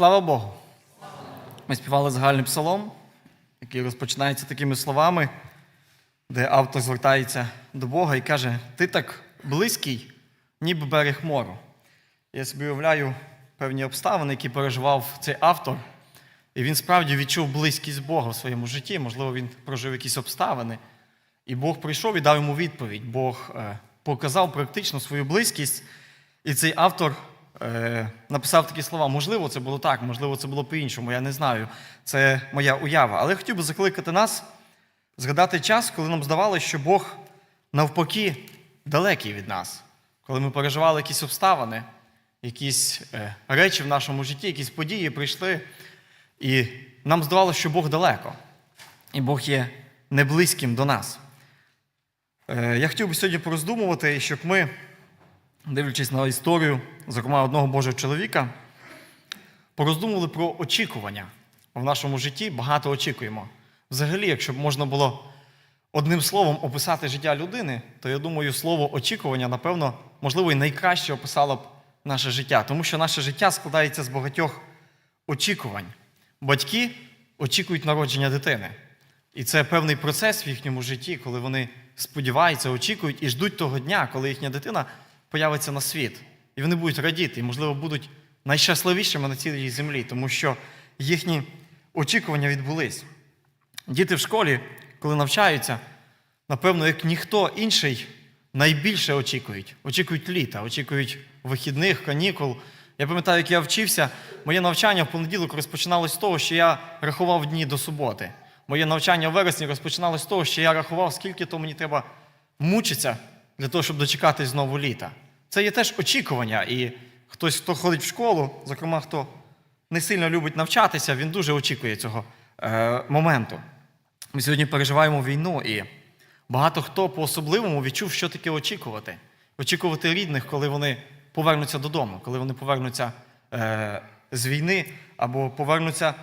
Слава Богу! Ми співали загальний псалом, який розпочинається такими словами, де автор звертається до Бога і каже: Ти так близький, ніби берег мору. Я собі уявляю певні обставини, які переживав цей автор, і він справді відчув близькість Бога в своєму житті. Можливо, він прожив якісь обставини. І Бог прийшов і дав йому відповідь. Бог е, показав практично свою близькість. І цей автор написав такі слова. Можливо, це було так, можливо, це було по-іншому, я не знаю. Це моя уява. Але я хотів би закликати нас згадати час, коли нам здавалося, що Бог навпаки далекий від нас, коли ми переживали якісь обставини, якісь е, речі в нашому житті, якісь події прийшли, і нам здавалося, що Бог далеко, і Бог є неблизьким до нас. Е, Я хотів би сьогодні пороздумувати, щоб ми, дивлячись на історію, зокрема одного Божого чоловіка, пороздумували про очікування в нашому житті. Багато очікуємо. Взагалі, якщо б можна було одним словом описати життя людини, то я думаю, слово очікування, напевно, можливо, і найкраще описало б наше життя, тому що наше життя складається з багатьох очікувань. Батьки очікують народження дитини. І це певний процес в їхньому житті, коли вони сподіваються, очікують і ждуть того дня, коли їхня дитина появиться на світ. І вони будуть радіти, і, можливо, будуть найщасливішими на цілій землі, тому що їхні очікування відбулись. Діти в школі, коли навчаються, напевно, як ніхто інший, найбільше очікують. Очікують літа, очікують вихідних, канікул. Я пам'ятаю, як я вчився, моє навчання в понеділок розпочиналось з того, що я рахував дні до суботи. Моє навчання в вересні розпочиналось з того, що я рахував, скільки то мені треба мучитися для того, щоб дочекатись знову літа. Це є теж очікування. І хтось, хто ходить в школу, зокрема, хто не сильно любить навчатися, він дуже очікує цього е, моменту. Ми сьогодні переживаємо війну, і багато хто по-особливому відчув, що таке очікувати. Очікувати рідних, коли вони повернуться додому, коли вони повернуться е, з війни або повернуться.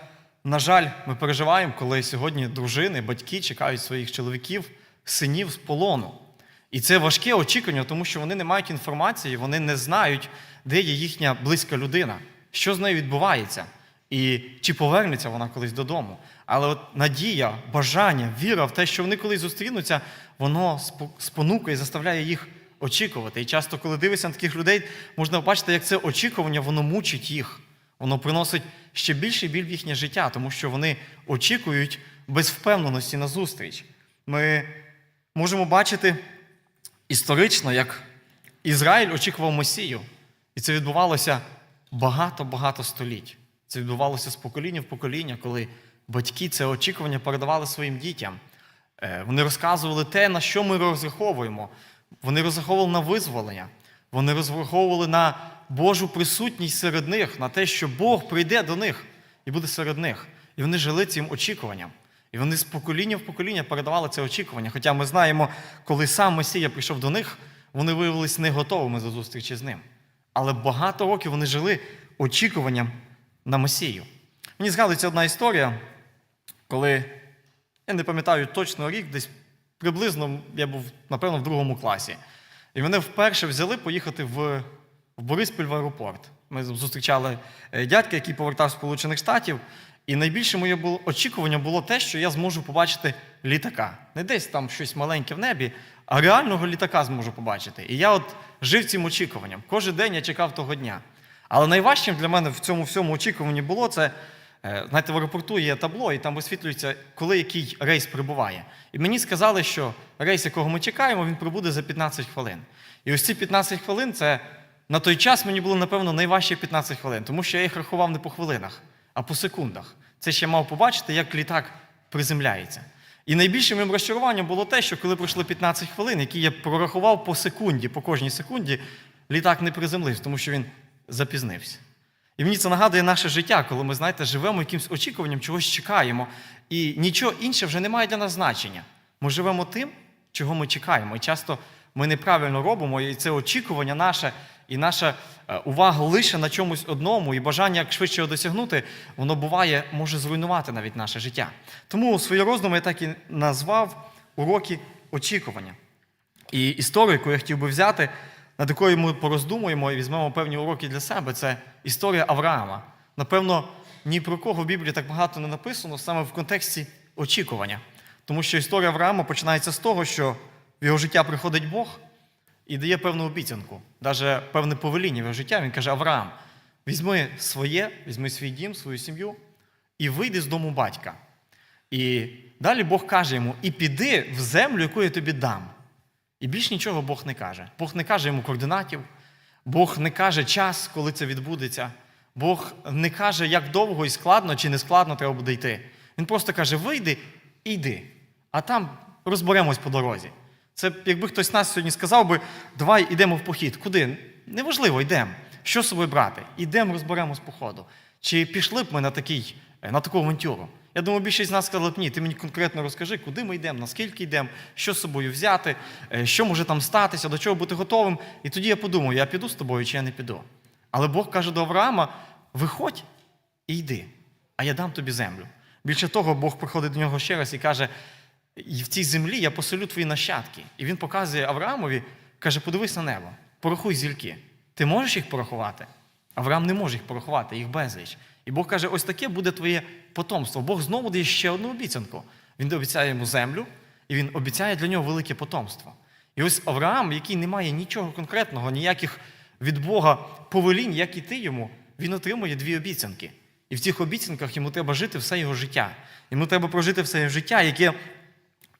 На жаль, ми переживаємо, коли сьогодні дружини, батьки чекають своїх чоловіків, синів з полону. І це важке очікування, тому що вони не мають інформації, вони не знають, де є їхня близька людина, що з нею відбувається, і чи повернеться вона колись додому. Але от надія, бажання, віра в те, що вони колись зустрінуться, воно спо- спонукує і заставляє їх очікувати. І часто, коли дивишся на таких людей, можна побачити, як це очікування, воно мучить їх. Воно приносить ще більший біль в їхнє життя, тому що вони очікують без впевненості на зустріч. Ми можемо бачити історично, як Ізраїль очікував Месію. І це відбувалося багато-багато століть. Це відбувалося з покоління в покоління, коли батьки це очікування передавали своїм дітям. Е, Вони розказували те, на що ми розраховуємо. Вони розраховували на визволення. Вони розраховували на Божу присутність серед них, на те, що Бог прийде до них і буде серед них. І вони жили цим очікуванням. І вони з покоління в покоління передавали це очікування. Хоча ми знаємо, коли сам Месія прийшов до них, вони виявилися не готовими до зустрічі з ним. Але багато років вони жили очікуванням на Месію. Мені згадується одна історія, коли я не пам'ятаю точно рік, десь приблизно я був, напевно, в другому класі. І мене вперше взяли поїхати в, в Бориспіль в аеропорт. Ми зустрічали е, дядька, який повертав з Сполучених Штатів. І найбільше моє було очікування було те, що я зможу побачити літака. Не десь там щось маленьке в небі, а реального літака зможу побачити. І я от жив цим очікуванням. Кожен день я чекав того дня. Але найважчим для мене в цьому всьому очікуванні було це. е, Знаєте, в аеропорту є табло, і там висвітлюється, коли який рейс прибуває. І мені сказали, що рейс, якого ми чекаємо, він прибуде за 15 хвилин. І ось ці 15 хвилин це на той час мені було, напевно, найважчі 15 хвилин, тому що я їх рахував не по хвилинах, а по секундах. Це ще мав побачити, як літак приземляється. І найбільшим моїм розчаруванням було те, що коли пройшло 15 хвилин, які я прорахував по секунді, по кожній секунді, літак не приземлився, тому що він запізнився. І мені це нагадує наше життя, коли ми, знаєте, живемо якимось очікуванням, чогось чекаємо, і нічого інше вже не має для нас значення. Ми живемо тим, чого ми чекаємо. І часто ми неправильно робимо, і це очікування наше, і наша е, увага лише на чомусь одному, і бажання швидше його досягнути, воно буває, може зруйнувати навіть наше життя. Тому свої роздуми я так і назвав уроки очікування. І історію, яку я хотів би взяти, над якою ми пороздумуємо і візьмемо певні уроки для себе, це історія Авраама. напевно, ні про кого в Біблії так багато не написано саме в контексті очікування. Тому що історія Авраама починається з того, що в його життя приходить Бог і дає певну обіцянку, навіть певне повеління в його життя. Він каже: Авраам, візьми своє, візьми свій дім, свою сім'ю і вийди з дому батька. І далі Бог каже йому: і піди в землю, яку я тобі дам. І більш нічого Бог не каже. Бог не каже йому координатів, Бог не каже час, коли це відбудеться. Бог не каже, як довго і складно чи не складно треба буде йти. Він просто каже: вийди і йди, а там розберемось по дорозі. Це якби хтось з нас сьогодні сказав би, давай йдемо в похід. Куди? Неважливо, йдемо. Що з собою брати? Йдемо, розберемось по ходу. Чи пішли б ми на, такий, е, на таку авантюру? Я думаю, більшість з нас сказали б, ні, ти мені конкретно розкажи, куди ми йдемо, наскільки йдемо, що з собою взяти, е, що може там статися, до чого бути готовим. І тоді я подумав, я піду з тобою чи я не піду. Але Бог каже до Авраама: виходь і йди, а я дам тобі землю. Більше того, Бог приходить до нього ще раз і каже: «І в цій землі я поселю твої нащадки. І він показує Авраамові, каже: подивись на небо, порахуй зірки. Ти можеш їх порахувати? Авраам не може їх порахувати, їх безліч. І Бог каже: ось таке буде твоє потомство. Бог знову дає ще одну обіцянку. Він обіцяє йому землю, і він обіцяє для нього велике потомство. І ось Авраам, який не має нічого конкретного, ніяких від Бога повелінь, як іти йому, він отримує дві обіцянки. І в цих обіцянках йому треба жити все його життя. Йому треба прожити все його життя, яке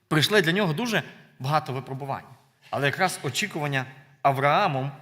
прийшли для нього дуже багато випробувань. Але якраз очікування Авраамом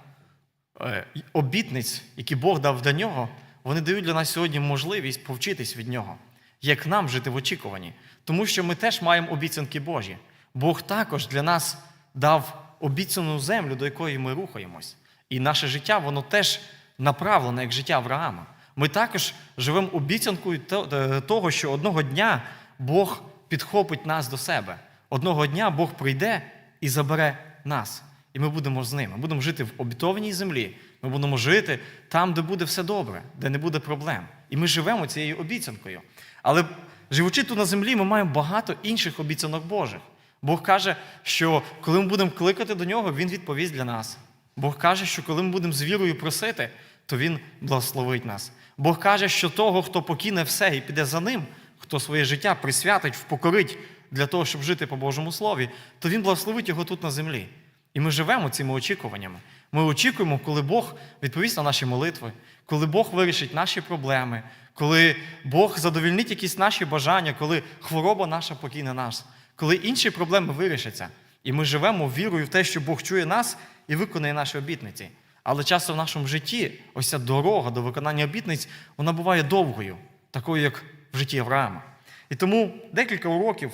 е, обітниць, які Бог дав для нього, вони дають для нас сьогодні можливість повчитись від нього, як нам жити в очікуванні. Тому що ми теж маємо обіцянки Божі. Бог також для нас дав обіцяну землю, до якої ми рухаємось. І наше життя, воно теж направлене, як життя Авраама. Ми також живемо обіцянкою е, того, що одного дня Бог підхопить нас до себе. Одного дня Бог прийде і забере нас. І ми будемо з ним. Ми будемо жити в обітованій землі. Ми будемо жити там, де буде все добре, де не буде проблем. І ми живемо цією обіцянкою. Але живучи тут на землі, ми маємо багато інших обіцянок Божих. Бог каже, що коли ми будемо кликати до нього, Він відповість для нас. Бог каже, що коли ми будемо з вірою просити, то Він благословить нас. Бог каже, що того, хто покине все і піде за ним, хто своє життя присвятить, впокорить для того, щоб жити по Божому Слові, то Він благословить його тут на землі. І ми живемо цими очікуваннями. Ми очікуємо, коли Бог відповість на наші молитви, коли Бог вирішить наші проблеми, коли Бог задовільнить якісь наші бажання, коли хвороба наша покине нас, коли інші проблеми вирішаться. І ми живемо вірою в те, що Бог чує нас і виконує наші обітниці. Але часто в нашому житті ось ця дорога до виконання обітниць, вона буває довгою, такою, як в житті Авраама. І тому декілька уроків,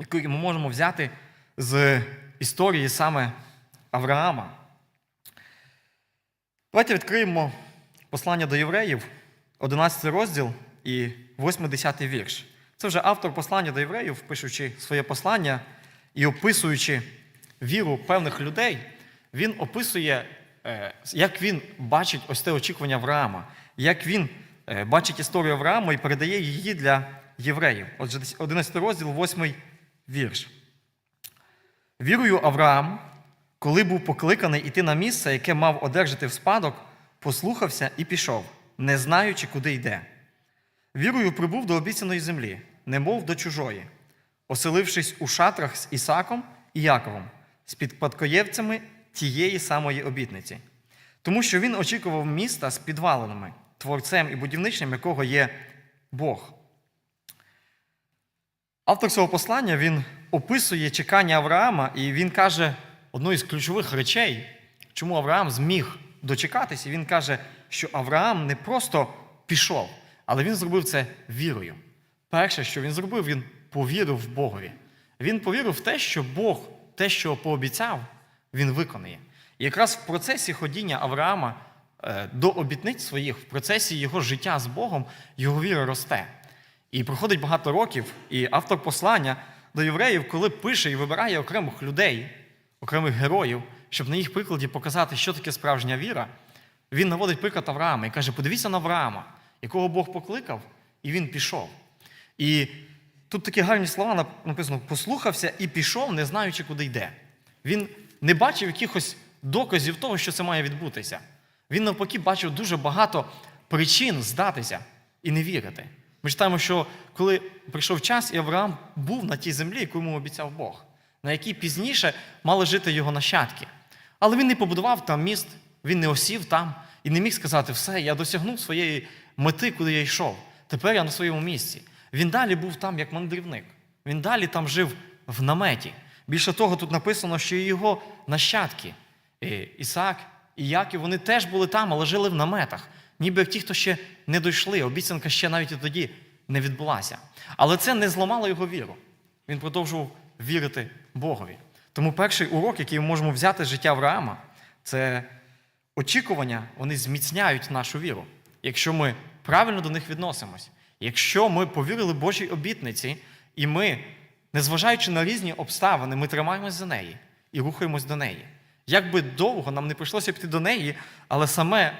які ми можемо взяти з історії саме Авраама. Давайте відкриємо послання до євреїв, 11 розділ і 8-10 вірш. Це вже автор послання до євреїв, пишучи своє послання і описуючи віру певних людей, він описує, е, як він бачить ось те очікування Авраама, як він е, бачить історію Авраама і передає її для євреїв. Отже, 11 розділ, 8 вірш. Вірою Авраам, коли був покликаний іти на місце, яке мав одержати в спадок, послухався і пішов, не знаючи, куди йде. Вірою прибув до обіцяної землі, немов до чужої, оселившись у шатрах з Ісаком і Яковом, з підпадкоєвцями тієї самої обітниці. Тому що він очікував міста з підвалинами, творцем і будівничним, якого є Бог. Автор цього послання він описує чекання Авраама, і він каже одну із ключових речей, чому Авраам зміг дочекатися. Він каже, що Авраам не просто пішов, але він зробив це вірою. Перше, що він зробив, він повірив в Богові. Він повірив в те, що Бог те, що пообіцяв, він виконає. І якраз в процесі ходіння Авраама е, до обітниць своїх, в процесі його життя з Богом, його віра росте. І проходить багато років, і автор послання до євреїв, коли пише і вибирає окремих людей, окремих героїв, щоб на їх прикладі показати, що таке справжня віра, він наводить приклад Авраама і каже: подивіться на Авраама, якого Бог покликав, і він пішов. І тут такі гарні слова написано: послухався і пішов, не знаючи, куди йде. Він не бачив якихось доказів того, що це має відбутися. Він навпаки бачив дуже багато причин здатися і не вірити. Ми читаємо, що коли прийшов час, і Авраам був на тій землі, яку йому обіцяв Бог, на якій пізніше мали жити його нащадки. Але він не побудував там міст, він не осів там і не міг сказати, все, я досягнув своєї мети, куди я йшов. Тепер я на своєму місці. Він далі був там як мандрівник. Він далі там жив в наметі. Більше того, тут написано, що і його нащадки, Ісаак і Яків, вони теж були там, але жили в наметах. Ніби як ті, хто ще не дійшли. Обіцянка ще навіть і тоді не відбулася. Але це не зламало його віру. Він продовжував вірити Богові. Тому перший урок, який ми можемо взяти з життя Авраама, це очікування, вони зміцняють нашу віру. Якщо ми правильно до них відносимось, якщо ми повірили Божій обітниці, і ми, незважаючи на різні обставини, ми тримаємось за неї і рухаємось до неї. Як би довго нам не прийшлося піти до неї, але саме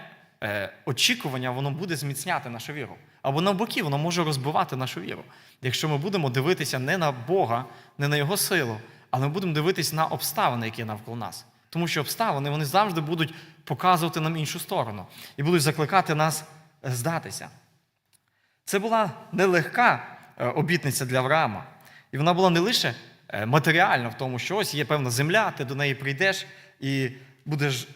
очікування воно буде зміцняти нашу віру. Або навпаки, воно може розбивати нашу віру. Якщо ми будемо дивитися не на Бога, не на Його силу, але ми будемо дивитися на обставини, які навколо нас. Тому що обставини вони завжди будуть показувати нам іншу сторону і будуть закликати нас е, здатися. Це була нелегка е, обітниця для Авраама. І вона була не лише е, матеріальна в тому, що ось є певна земля, ти до неї прийдеш і будеш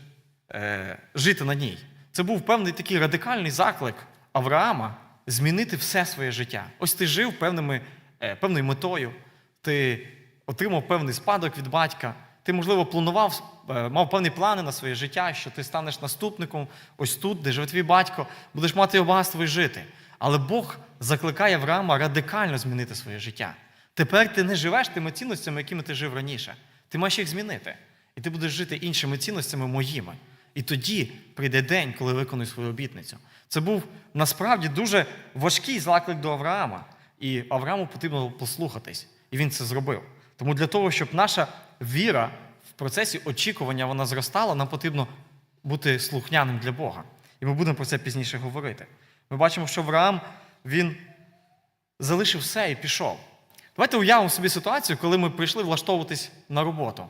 е, жити на ній. Це був певний такий радикальний заклик Авраама змінити все своє життя. Ось ти жив певними, е, певною метою, ти отримав певний спадок від батька, ти, можливо, планував, е, мав певні плани на своє життя, що ти станеш наступником ось тут, де живе твій батько, будеш мати багатство і жити. Але Бог закликає Авраама радикально змінити своє життя. Тепер ти не живеш тими цінностями, якими ти жив раніше. Ти маєш їх змінити. І ти будеш жити іншими цінностями моїми. І тоді прийде день, коли виконуєш свою обітницю. Це був насправді дуже важкий заклик до Авраама. І Аврааму потрібно послухатись. І він це зробив. Тому для того, щоб наша віра в процесі очікування вона зростала, нам потрібно бути слухняним для Бога. І ми будемо про це пізніше говорити. Ми бачимо, що Авраам він залишив все і пішов. Давайте уявимо собі ситуацію, коли ми прийшли влаштовуватись на роботу.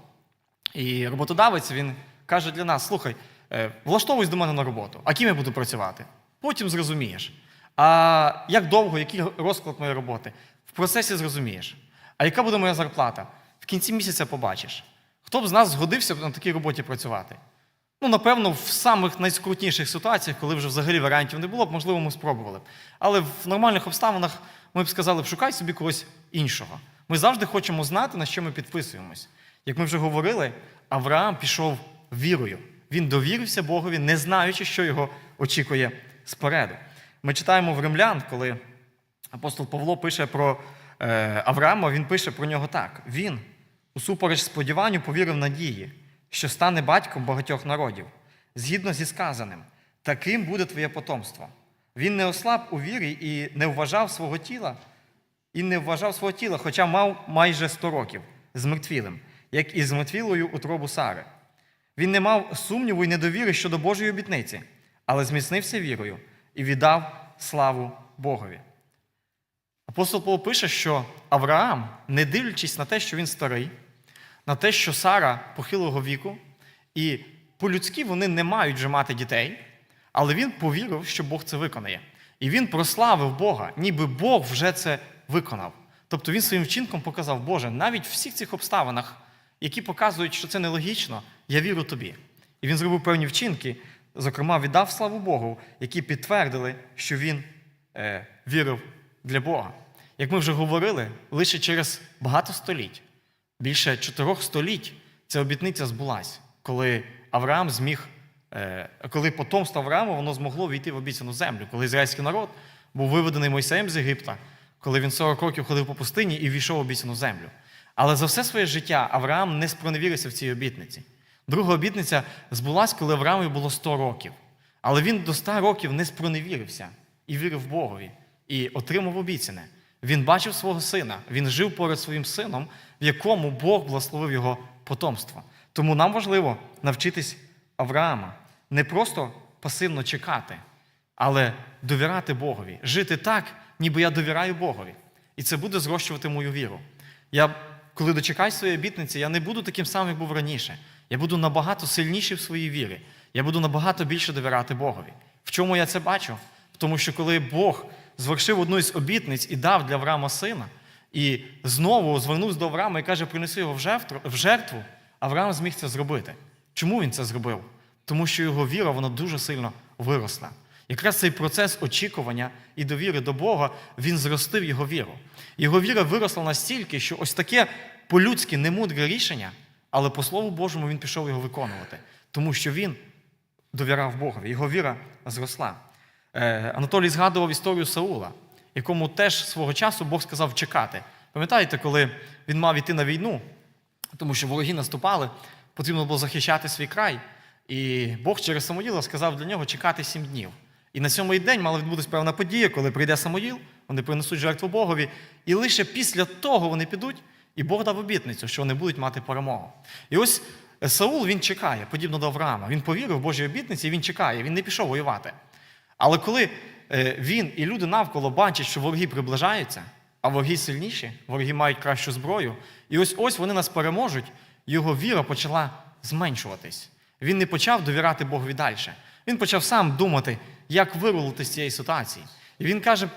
І роботодавець він каже для нас: слухай, е, влаштовуйся до мене на роботу, а ким я буду працювати? Потім зрозумієш. А як довго, який розклад моєї роботи? В процесі зрозумієш. А яка буде моя зарплата? В кінці місяця побачиш. Хто б з нас згодився на такій роботі працювати? Ну, напевно, в самих найскрутніших ситуаціях, коли вже взагалі варіантів не було б, можливо, ми спробували б. Але в нормальних обставинах ми б сказали, шукай собі когось іншого. Ми завжди хочемо знати, на що ми підписуємось. Як ми вже говорили, Авраам пішов вірою. Він довірився Богові, не знаючи, що його очікує спереду. Ми читаємо в римлян, коли апостол Павло пише про е, Авраама, він пише про нього так: він, усупереч сподіванню, повірив надії, що стане батьком багатьох народів, згідно зі сказаним, таким буде твоє потомство. Він не ослаб у вірі і не вважав свого тіла, і не вважав свого тіла, хоча мав майже 100 років з мертвілим, як і з мертвілою утробу Сари. Він не мав сумніву і недовіри щодо Божої обітниці, але зміцнився вірою і віддав славу Богові. Апостол Павло пише, що Авраам, не дивлячись на те, що він старий, на те, що Сара похилого віку, і по-людськи вони не мають вже мати дітей, але він повірив, що Бог це виконає. І він прославив Бога, ніби Бог вже це виконав. Тобто він своїм вчинком показав, Боже, навіть в всіх цих обставинах, які показують, що це нелогічно, я вірю тобі. І він зробив певні вчинки, зокрема, віддав славу Богу, які підтвердили, що він е, вірив для Бога. Як ми вже говорили, лише через багато століть, більше чотирьох століть, ця обітниця збулась, коли Авраам зміг, е, коли потомство Авраама воно змогло війти в обіцяну землю, коли ізраїльський народ був виведений Мойсеєм з Єгипта, коли він 40 років ходив по пустині і війшов в обіцяну землю. Але за все своє життя Авраам не спроневірився в цій обітниці. Друга обітниця збулась, коли Аврааму було 100 років. Але він до 100 років не спроневірився і вірив Богові, і отримав обіцяне. Він бачив свого сина, він жив поряд своїм сином, в якому Бог благословив його потомство. Тому нам важливо навчитись Авраама не просто пасивно чекати, але довіряти Богові, жити так, ніби я довіряю Богові. І це буде зрощувати мою віру. Я, коли дочекаюсь своєї обітниці, я не буду таким самим, як був раніше. Я буду набагато сильніший в своїй вірі. Я буду набагато більше довіряти Богові. В чому я це бачу? Тому що коли Бог звершив одну із обітниць і дав для Авраама сина, і знову звернувся до Авраама і каже, принеси його в жертву, Авраам зміг це зробити. Чому він це зробив? Тому що його віра вона дуже сильно виросла. Якраз цей процес очікування і довіри до Бога він зростив його віру. Його віра виросла настільки, що ось таке по-людськи немудре рішення, але по Слову Божому він пішов його виконувати, тому що він довіряв Богові, його віра зросла. Е, Анатолій згадував історію Саула, якому теж свого часу Бог сказав чекати. Пам'ятаєте, коли він мав іти на війну, тому що вороги наступали, потрібно було захищати свій край. І Бог через Самоїла сказав для нього чекати сім днів. І на сьомий день мала відбутися певна подія, коли прийде Самоїл, вони принесуть жертву Богові, і лише після того вони підуть, і Бог дав обітницю, що вони будуть мати перемогу. І ось Саул він чекає, подібно до Авраама. Він повірив в Божі обітниці, і він чекає, він не пішов воювати. Але коли е, він і люди навколо бачать, що вороги приближаються, а вороги сильніші, вороги мають кращу зброю, і ось ось вони нас переможуть, його віра почала зменшуватись. Він не почав довіряти Богові далі. Він почав сам думати, як вирулити з цієї ситуації. І він каже: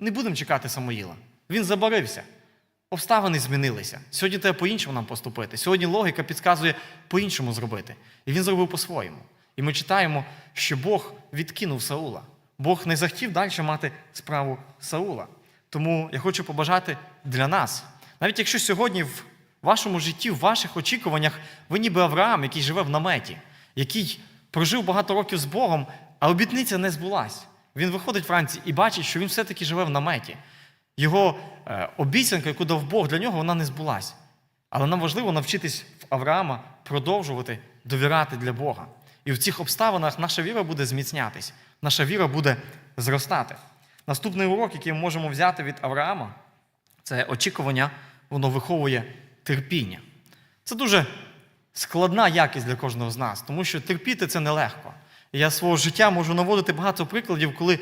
не будемо чекати Самоїла. Він забарився. Обставини змінилися. Сьогодні треба по-іншому нам поступити. Сьогодні логіка підказує по-іншому зробити. І він зробив по-своєму. І ми читаємо, що Бог відкинув Саула. Бог не захотів далі мати справу Саула. Тому я хочу побажати для нас, навіть якщо сьогодні в вашому житті, в ваших очікуваннях, ви ніби Авраам, який живе в наметі, який прожив багато років з Богом, а обітниця не збулась. Він виходить вранці і бачить, що він все-таки живе в наметі. Його е, обіцянка, яку дав Бог для нього, вона не збулась. Але нам важливо навчитись в Авраама продовжувати довіряти для Бога. І в цих обставинах наша віра буде зміцнятись, наша віра буде зростати. Наступний урок, який ми можемо взяти від Авраама, це очікування, воно виховує терпіння. Це дуже складна якість для кожного з нас, тому що терпіти це нелегко. Я свого життя можу наводити багато прикладів, коли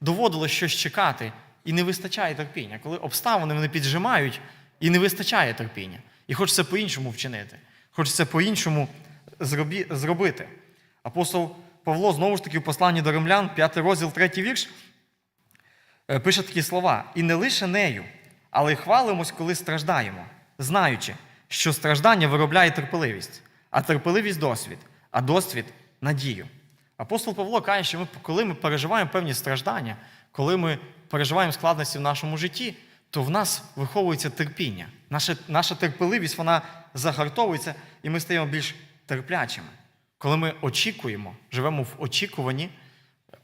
доводилось щось чекати, і не вистачає терпіння. Коли обставини вони піджимають, і не вистачає терпіння. І хочеться по-іншому вчинити, хочеться по-іншому зробити. Апостол Павло знову ж таки в посланні до римлян, 5 розділ, 3 вірш, е, пише такі слова: і не лише нею, але й хвалимось, коли страждаємо, знаючи, що страждання виробляє терпеливість, а терпеливість досвід, а досвід надію. Апостол Павло каже, що ми, коли ми переживаємо певні страждання, коли ми переживаємо складності в нашому житті, то в нас виховується терпіння. Наша, наша терпеливість вона загартовується, і ми стаємо більш терплячими. Коли ми очікуємо, живемо в очікуванні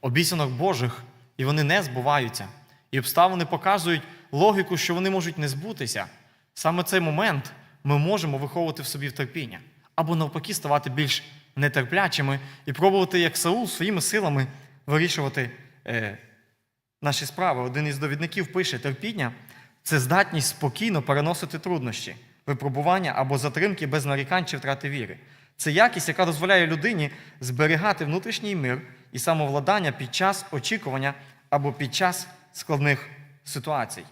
обіцянок Божих, і вони не збуваються. І обставини показують логіку, що вони можуть не збутися. Саме цей момент ми можемо виховувати в собі терпіння. Або навпаки ставати більш нетерплячими і пробувати, як Саул, своїми силами вирішувати е, наші справи. Один із довідників пише: терпіння це здатність спокійно переносити труднощі, випробування або затримки без нарікань чи втрати віри. Це якість, яка дозволяє людині зберігати внутрішній мир і самовладання під час очікування або під час складних ситуацій.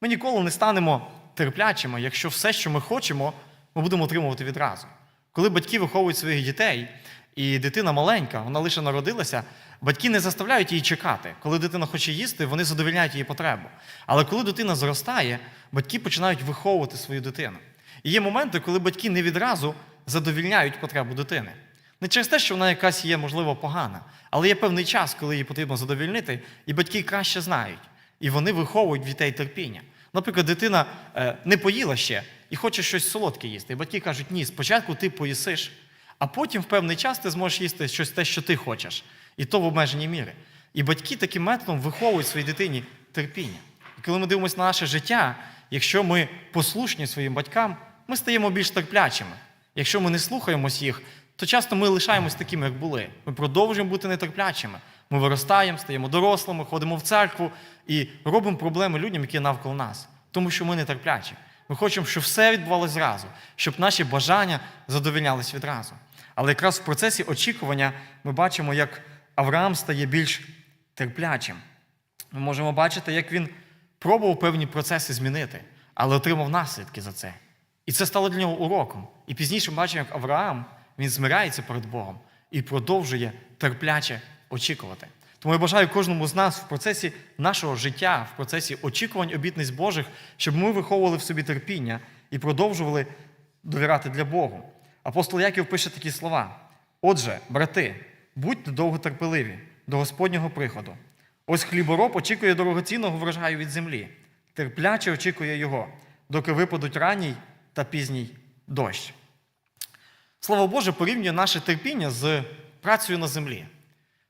Ми ніколи не станемо терплячими, якщо все, що ми хочемо, ми будемо отримувати відразу. Коли батьки виховують своїх дітей, і дитина маленька, вона лише народилася, батьки не заставляють її чекати. Коли дитина хоче їсти, вони задовільняють її потребу. Але коли дитина зростає, батьки починають виховувати свою дитину. І є моменти, коли батьки не відразу задовільняють потребу дитини. Не через те, що вона якась є, можливо, погана, але є певний час, коли її потрібно задовільнити, і батьки краще знають. І вони виховують дітей терпіння. Наприклад, дитина е, не поїла ще і хоче щось солодке їсти. І батьки кажуть, ні, спочатку ти поїсиш, а потім в певний час ти зможеш їсти щось те, що ти хочеш. І то в обмеженій мірі. І батьки таким методом виховують своїй дитині терпіння. І коли ми дивимося на наше життя, якщо ми послушні своїм батькам, ми стаємо більш терплячими. Якщо ми не слухаємось їх, то часто ми лишаємось такими, як були. Ми продовжуємо бути нетерплячими. Ми виростаємо, стаємо дорослими, ходимо в церкву і робимо проблеми людям, які навколо нас, тому що ми нетерплячі. Ми хочемо, щоб все відбувалося зразу, щоб наші бажання задовільнялись відразу. Але якраз в процесі очікування ми бачимо, як Авраам стає більш терплячим. Ми можемо бачити, як він пробував певні процеси змінити, але отримав наслідки за це. І це стало для нього уроком. І пізніше ми бачимо, як Авраам він змирається перед Богом і продовжує терпляче очікувати. Тому я бажаю кожному з нас в процесі нашого життя, в процесі очікувань обітниць Божих, щоб ми виховували в собі терпіння і продовжували довіряти для Богу. Апостол Яків пише такі слова: Отже, брати, будьте довготерпеливі до Господнього приходу. Ось хлібороб очікує дорогоцінного врожаю від землі, терпляче очікує його, доки випадуть ранній та пізній дощ. Слово Боже порівнює наше терпіння з працею на землі.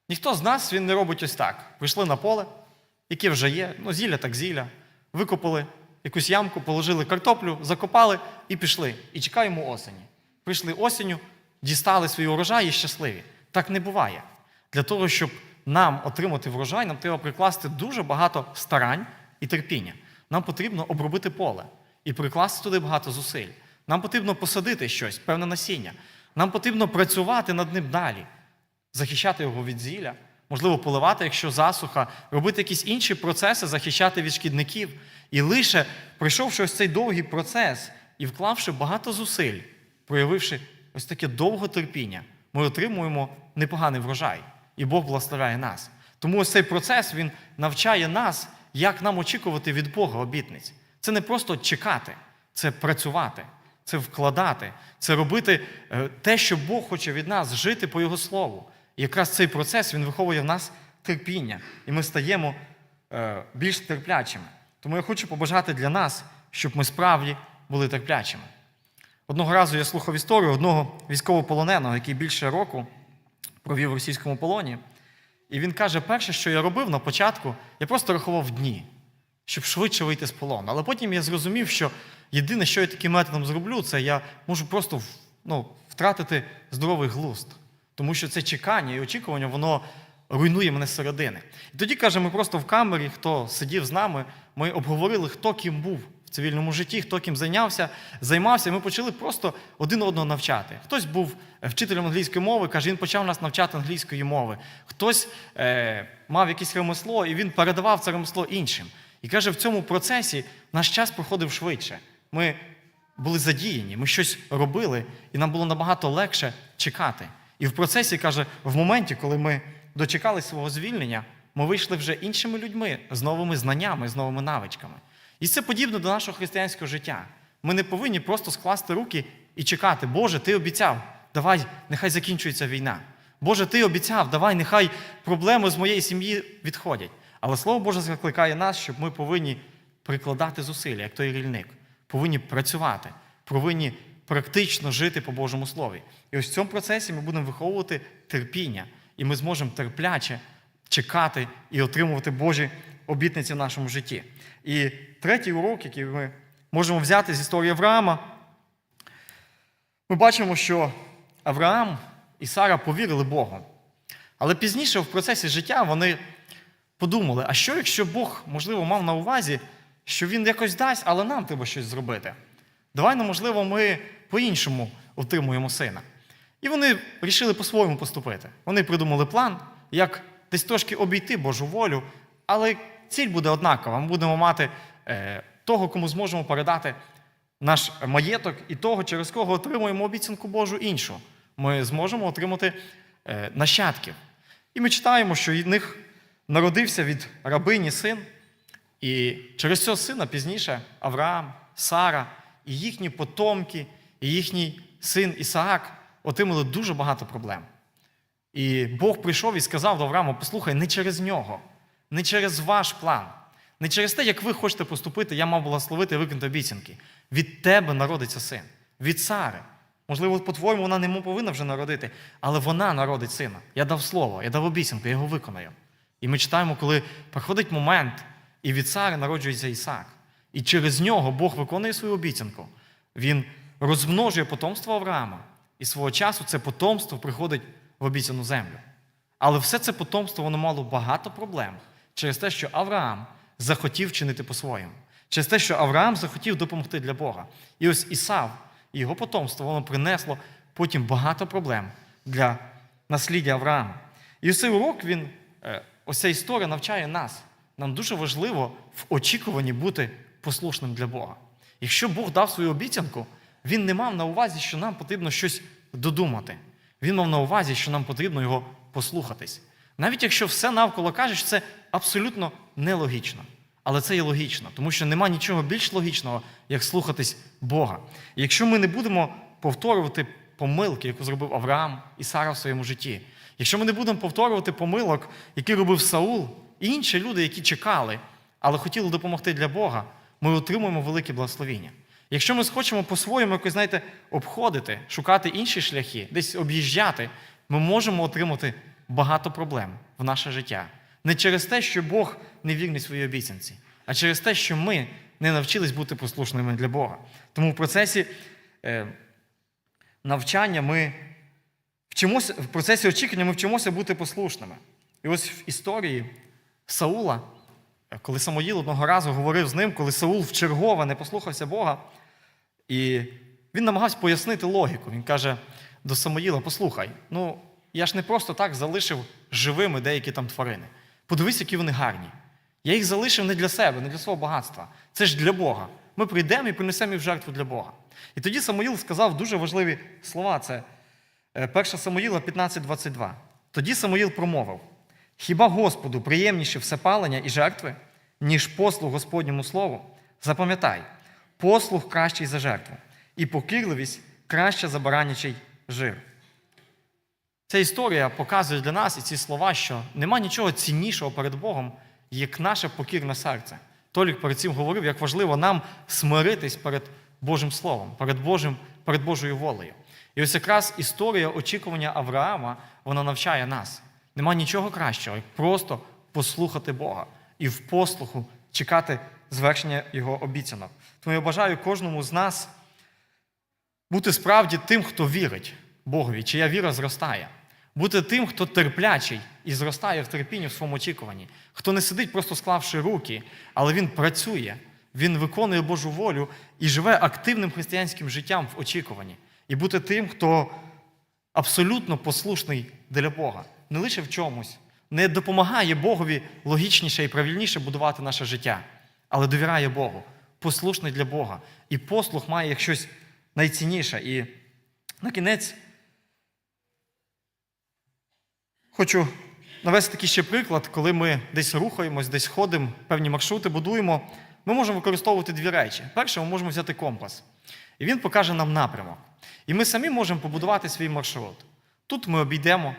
Ніхто з нас він не робить ось так. Прийшли на поле, яке вже є, ну зілля так зілля, викопали якусь ямку, положили картоплю, закопали і пішли. І чекаємо осені. Прийшли осінню, дістали свій урожай і щасливі. Так не буває. Для того, щоб нам отримати врожай, нам треба прикласти дуже багато старань і терпіння. Нам потрібно обробити поле і прикласти туди багато зусиль. Нам потрібно посадити щось, певне насіння. Нам потрібно працювати над ним далі, захищати його від зілля, можливо, поливати, якщо засуха, робити якісь інші процеси, захищати від шкідників. І лише пройшовши ось цей довгий процес і вклавши багато зусиль, проявивши ось таке довге терпіння, ми отримуємо непоганий врожай, і Бог благословляє нас. Тому ось цей процес він навчає нас, як нам очікувати від Бога обітниць. Це не просто чекати, це працювати, це вкладати, це робити е, те, що Бог хоче від нас, жити по Його слову. І якраз цей процес він виховує в нас терпіння, і ми стаємо е, більш терплячими. Тому я хочу побажати для нас, щоб ми справді були терплячими. Одного разу я слухав історію одного військовополоненого, який більше року провів в російському полоні. І він каже: перше, що я робив на початку, я просто рахував дні, щоб швидше вийти з полону. Але потім я зрозумів, що єдине, що я таким методом зроблю, це я можу просто ну, втратити здоровий глузд. Тому що це чекання і очікування, воно руйнує мене зсередини. І тоді, каже, ми просто в камері, хто сидів з нами, ми обговорили, хто ким був в цивільному житті, хто ким зайнявся, займався. Ми почали просто один одного навчати. Хтось був вчителем англійської мови, каже, він почав нас навчати англійської мови. Хтось е, мав якесь ремесло, і він передавав це ремесло іншим. І каже, в цьому процесі наш час проходив швидше. Ми були задіяні, ми щось робили, і нам було набагато легше чекати. І в процесі, каже, в моменті, коли ми дочекали свого звільнення, ми вийшли вже іншими людьми з новими знаннями, з новими навичками. І це подібно до нашого християнського життя. Ми не повинні просто скласти руки і чекати, Боже, ти обіцяв, давай, нехай закінчується війна. Боже, ти обіцяв, давай, нехай проблеми з моєї сім'ї відходять. Але Слово Боже закликає нас, щоб ми повинні прикладати зусилля, як той рільник, повинні працювати, повинні практично жити по Божому Слові. І ось в цьому процесі ми будемо виховувати терпіння, і ми зможемо терпляче чекати і отримувати Божі обітниці в нашому житті. І третій урок, який ми можемо взяти з історії Авраама, ми бачимо, що Авраам і Сара повірили Богу. Але пізніше в процесі життя вони подумали: а що, якщо Бог, можливо, мав на увазі, що Він якось дасть, але нам треба щось зробити? Давай, ну, можливо, ми по-іншому отримуємо сина. І вони вирішили по-своєму поступити. Вони придумали план, як десь трошки обійти Божу волю, але ціль буде однакова. Ми будемо мати е, того, кому зможемо передати наш маєток, і того, через кого отримуємо обіцянку Божу іншу. Ми зможемо отримати е, нащадків. І ми читаємо, що від них народився від рабині син, і через цього сина пізніше Авраам, Сара і їхні потомки, і їхній син Ісаак отримали дуже багато проблем. І Бог прийшов і сказав до Авраама: послухай, не через нього, не через ваш план, не через те, як ви хочете поступити, я мав благословити і виконати обіцянки. Від тебе народиться син, від Сари. Можливо, по-твоєму, вона не повинна вже народити, але вона народить сина. Я дав слово, я дав обіцянку, я його виконаю. І ми читаємо, коли приходить момент, і від Сари народжується Ісаак. І через нього Бог виконує свою обіцянку. Він розмножує потомство Авраама. І свого часу це потомство приходить в обіцяну землю. Але все це потомство воно мало багато проблем через те, що Авраам захотів чинити по-своєму, через те, що Авраам захотів допомогти для Бога. І ось Ісав і його потомство воно принесло потім багато проблем для насліддя Авраама. І ось цей урок, він, е, ось ця історія навчає нас. Нам дуже важливо в очікуванні бути послушним для Бога. Якщо Бог дав свою обіцянку, Він не мав на увазі, що нам потрібно щось додумати. Він мав на увазі, що нам потрібно його послухатись. Навіть якщо все навколо каже, що це абсолютно нелогічно. Але це є логічно, тому що нема нічого більш логічного, як слухатись Бога. І якщо ми не будемо повторювати помилки, яку зробив Авраам і Сара в своєму житті, якщо ми не будемо повторювати помилок, які робив Саул і інші люди, які чекали, але хотіли допомогти для Бога, ми отримуємо велике благословіння. Якщо ми схочемо по-своєму якось, знаєте, обходити, шукати інші шляхи, десь об'їжджати, ми можемо отримати багато проблем в наше життя. Не через те, що Бог не вірний своїй обіцянці, а через те, що ми не навчились бути послушними для Бога. Тому в процесі е, навчання ми вчимося, в процесі очікування ми вчимося бути послушними. І ось в історії Саула, е, коли Самоїл одного разу говорив з ним, коли Саул вчергове не послухався Бога, і він намагався пояснити логіку. Він каже до Самоїла: послухай, ну я ж не просто так залишив живими деякі там тварини. Подивись, які вони гарні. Я їх залишив не для себе, не для свого багатства. Це ж для Бога. Ми прийдемо і принесемо їх в жертву для Бога. І тоді Самоїл сказав дуже важливі слова. Це 1 Самоїла 15:22. Тоді Самоїл промовив: Хіба Господу приємніше всепалення і жертви, ніж послуг Господньому Слову? Запам'ятай, послуг кращий за жертву, і покірливість краще за баранячий жир. Ця історія показує для нас і ці слова, що нема нічого ціннішого перед Богом, як наше покірне серце. Толік перед цим говорив, як важливо нам смиритись перед Божим Словом, перед Божим, перед Божою волею. І ось якраз історія очікування Авраама вона навчає нас. Нема нічого кращого, як просто послухати Бога і в послуху чекати звершення Його обіцянок. Тому я бажаю кожному з нас бути справді тим, хто вірить Богові, чия віра зростає. Бути тим, хто терплячий і зростає в терпінні в своєму очікуванні, хто не сидить, просто склавши руки, але він працює, він виконує Божу волю і живе активним християнським життям в очікуванні. І бути тим, хто абсолютно послушний для Бога, не лише в чомусь, не допомагає Богові логічніше і правильніше будувати наше життя, але довіряє Богу, послушний для Бога. І послух має як щось найцінніше. І на кінець хочу навести такий ще приклад, коли ми десь рухаємось, десь ходимо, певні маршрути будуємо. Ми можемо використовувати дві речі. Перше, ми можемо взяти компас, і він покаже нам напрямок. І ми самі можемо побудувати свій маршрут. Тут ми обійдемо,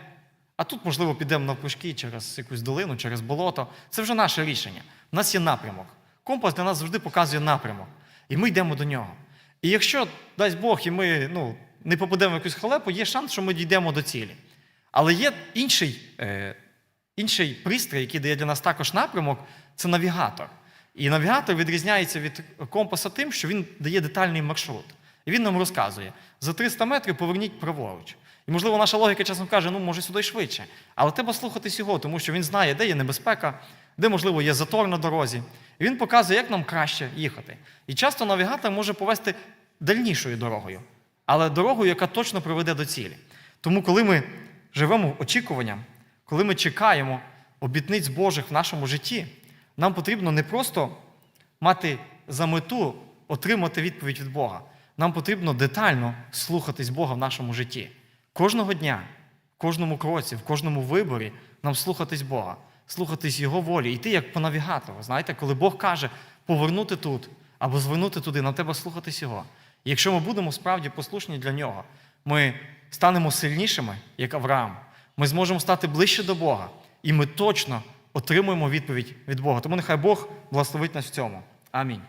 а тут, можливо, підемо навпушки через якусь долину, через болото. Це вже наше рішення. У нас є напрямок. Компас для нас завжди показує напрямок. І ми йдемо до нього. І якщо, дасть Бог, і ми ну, не попадемо в якусь халепу, є шанс, що ми дійдемо до цілі. Але є інший, е, інший пристрій, який дає для нас також напрямок, це навігатор. І навігатор відрізняється від компаса тим, що він дає детальний маршрут. І він нам розказує: за 300 метрів поверніть праворуч. І, можливо, наша логіка часом каже, ну, може, сюди швидше. Але треба слухатись його, тому що він знає, де є небезпека, де, можливо, є затор на дорозі. І він показує, як нам краще їхати. І часто навігатор може повести дальнішою дорогою, але дорогою, яка точно приведе до цілі. Тому, коли ми живемо очікуванням, коли ми чекаємо обітниць Божих в нашому житті, нам потрібно не просто мати за мету отримати відповідь від Бога. Нам потрібно детально слухатись Бога в нашому житті. Кожного дня, в кожному кроці, в кожному виборі нам слухатись Бога, слухатись Його волі, йти як по навігатору. Знаєте, коли Бог каже повернути тут або звернути туди, нам треба слухатись Його. І якщо ми будемо справді послушні для нього, ми станемо сильнішими, як Авраам. Ми зможемо стати ближче до Бога, і ми точно отримуємо відповідь від Бога. Тому нехай Бог благословить нас в цьому. Амінь.